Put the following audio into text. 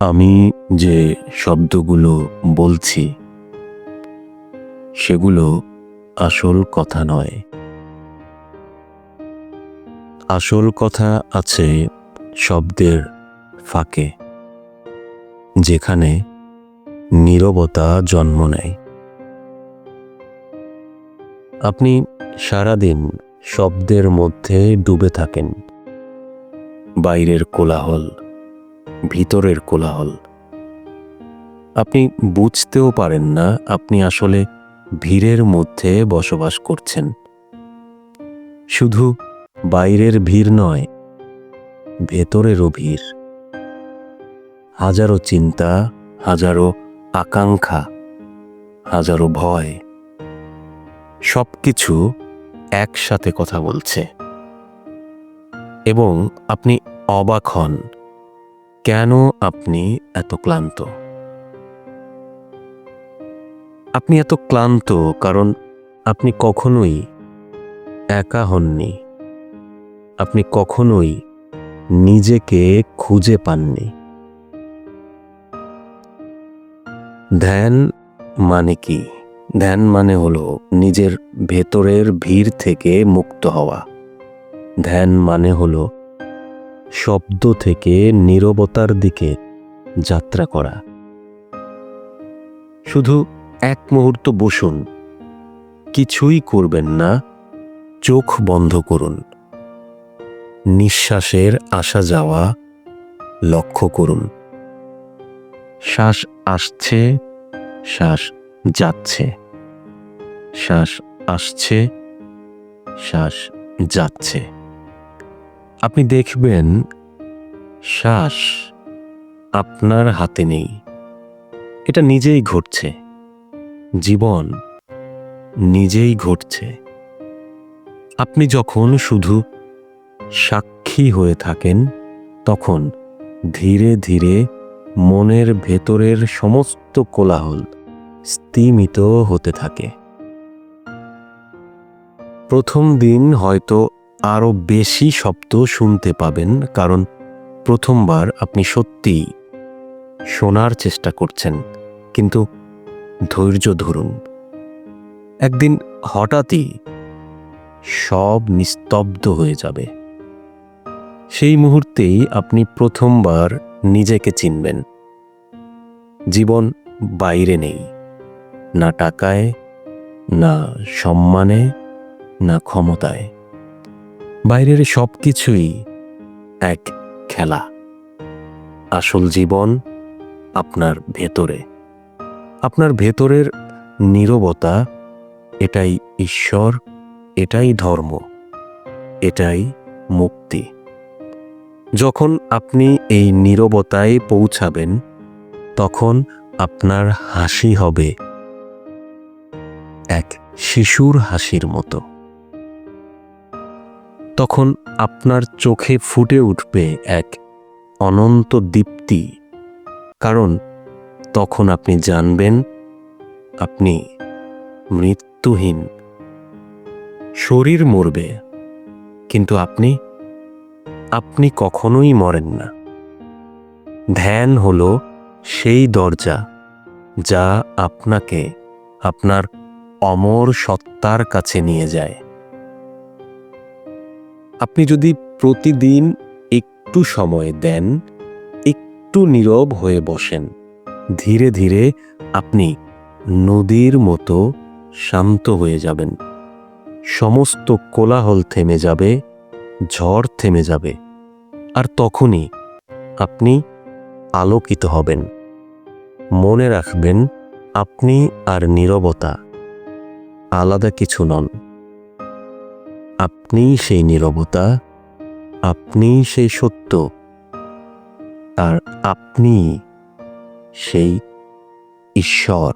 আমি যে শব্দগুলো বলছি, সেগুলো আসল কথা নয়। আসল কথা আছে শব্দের ফাঁকে, যেখানে নীরবতা জন্ম নেয়। আপনি সারাদিন শব্দের মধ্যে ডুবে থাকেন, বাইরের কোলাহল ভিতরের কোলাহল। আপনি বুঝতেও পারেন না আপনি আসলে ভিড়ের মধ্যে বসবাস করছেন। শুধু বাইরের ভিড় নয়, ভেতরেরও ভিড়। হাজারো চিন্তা, হাজারো আকাঙ্ক্ষা, হাজারো ভয়। সবকিছু একসাথে কথা বলছে। এবং আপনি অবাক হন কেন আপনি এত ক্লান্ত? আপনি এত ক্লান্ত কারণ আপনি কখনোই একা হননি। আপনি কখনোই নিজেকে খুঁজে পাননি। ধ্যান মানে কি? ধ্যান মানে হলো নিজের ভেতরের ভিড় থেকে মুক্ত হওয়া। ধ্যান মানে হলো শব্দ থেকে নীরবতার দিকে যাত্রা করা। শুধু এক মুহূর্ত বসুন, কিছুই করবেন না, চোখ বন্ধ করুন। নিঃশ্বাসের আসা যাওয়া লক্ষ্য করুন। শ্বাস আসছে, শ্বাস যাচ্ছে। শ্বাস আসছে, শ্বাস যাচ্ছে। আপনি দেখবেন শ্বাস আপনার হাতে নেই। এটা নিজেই ঘটছে। জীবন নিজেই ঘটছে। আপনি যখন শুধু সাক্ষী হয়ে থাকেন, তখন ধীরে ধীরে মনের ভেতরের সমস্ত কোলাহল স্তিমিত হতে থাকে। প্রথম দিন হয়তো আরও বেশি শব্দ শুনতে পাবেন, কারণ প্রথমবার আপনি সত্যিই শোনার চেষ্টা করছেন। কিন্তু ধৈর্য ধরুন। একদিন হঠাৎই সব নিস্তব্ধ হয়ে যাবে। সেই মুহূর্তেই আপনি প্রথমবার নিজেকে চিনবেন। জীবন বাইরে নেই। না টাকায়, না সম্মানে, না ক্ষমতায়। বাইরের সব কিছুই এক খেলা। আসল জীবন আপনার ভেতরে। আপনার ভেতরের নীরবতা, এটাই ঈশ্বর, এটাই ধর্ম, এটাই মুক্তি। যখন আপনি এই নীরবতায় পৌঁছাবেন, তখন আপনার হাসি হবে এক শিশুর হাসির মতো। তখন আপনার চোখে ফুটে উঠবে এক অনন্ত দীপ্তি। কারণ তখন আপনি জানবেন আপনি মৃত্যুহীন। শরীর মরবে, কিন্তু আপনি আপনি কখনোই মরেন না। ধ্যান হল সেই দরজা যা আপনাকে আপনার অমর সত্তার কাছে নিয়ে যায়। আপনি যদি প্রতিদিন একটু সময় দেন, একটু নীরব হয়ে বসেন, ধীরে ধীরে আপনি নদীর মতো শান্ত হয়ে যাবেন। সমস্ত কোলাহল থেমে যাবে, ঝড় থেমে যাবে, আর তখনই আপনি আলোকিত হবেন। মনে রাখবেন, আপনি আর নীরবতা আলাদা কিছু নন। আপনি সেই নিরবতা আপনি সেই সত্য আর আপনি সেই ঈশ্বর।